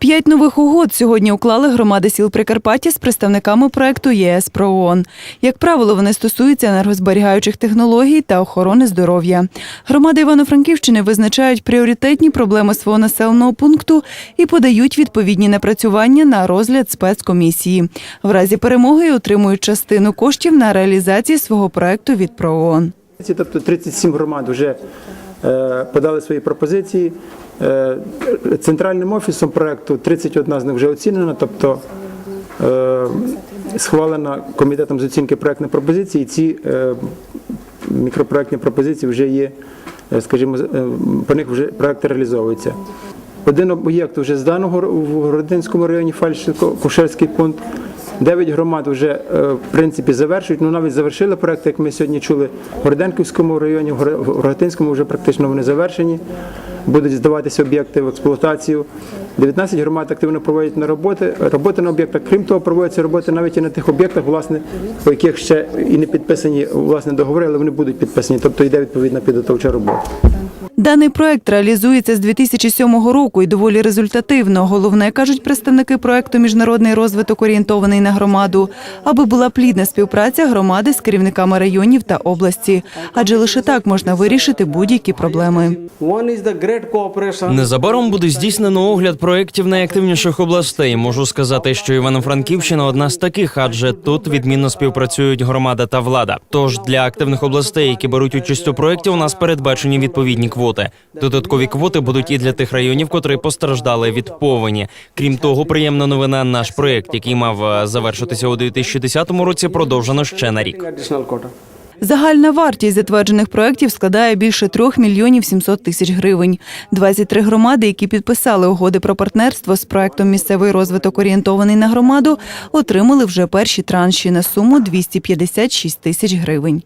П'ять нових угод сьогодні уклали громади сіл Прикарпаття з представниками проекту ЄС про ООН. Як правило, вони стосуються енергозберігаючих технологій та охорони здоров'я. Громади Івано-Франківщини визначають пріоритетні проблеми свого населеного пункту і подають відповідні напрацювання на розгляд спецкомісії. В разі перемоги отримують частину коштів на реалізацію свого проекту від ПРООН. Тобто 37 громад вже подали свої пропозиції. Е, Центральним офісом проекту 31 з них вже оцінена, тобто е, схвалена комітетом з оцінки проектної пропозиції. Ці е, мікропроектні пропозиції вже є, е, скажімо, е, по них вже проекти реалізовуються. Один об'єкт вже здано в Городинському районі Фальшико-Кушерський пункт. Дев'ять громад вже е, в принципі завершують. Ну навіть завершили проект, як ми сьогодні чули в Городенківському районі, в Рогатинському вже практично вони завершені. Будуть здаватися об'єкти в експлуатацію. 19 громад активно проводять на роботи. Роботи на об'єктах. Крім того, проводяться роботи навіть і на тих об'єктах, власне, по яких ще і не підписані власне договори, але вони будуть підписані. Тобто йде відповідна підготовча робота. Даний проект реалізується з 2007 року і доволі результативно. Головне, кажуть представники проекту Міжнародний розвиток орієнтований на громаду, аби була плідна співпраця громади з керівниками районів та області, адже лише так можна вирішити будь-які проблеми. Незабаром буде здійснено огляд проєктів найактивніших областей. Можу сказати, що Івано-Франківщина одна з таких, адже тут відмінно співпрацюють громада та влада. Тож для активних областей, які беруть участь у проєкті, у нас передбачені відповідні квоти. Додаткові квоти будуть і для тих районів, котрі постраждали від повені. Крім того, приємна новина. Наш проєкт, який мав е, завершитися у 2010 році, продовжено ще на рік. Загальна вартість затверджених проєктів складає більше 3 мільйонів 700 тисяч гривень. 23 громади, які підписали угоди про партнерство з проектом Місцевий розвиток орієнтований на громаду, отримали вже перші транші на суму 256 тисяч гривень.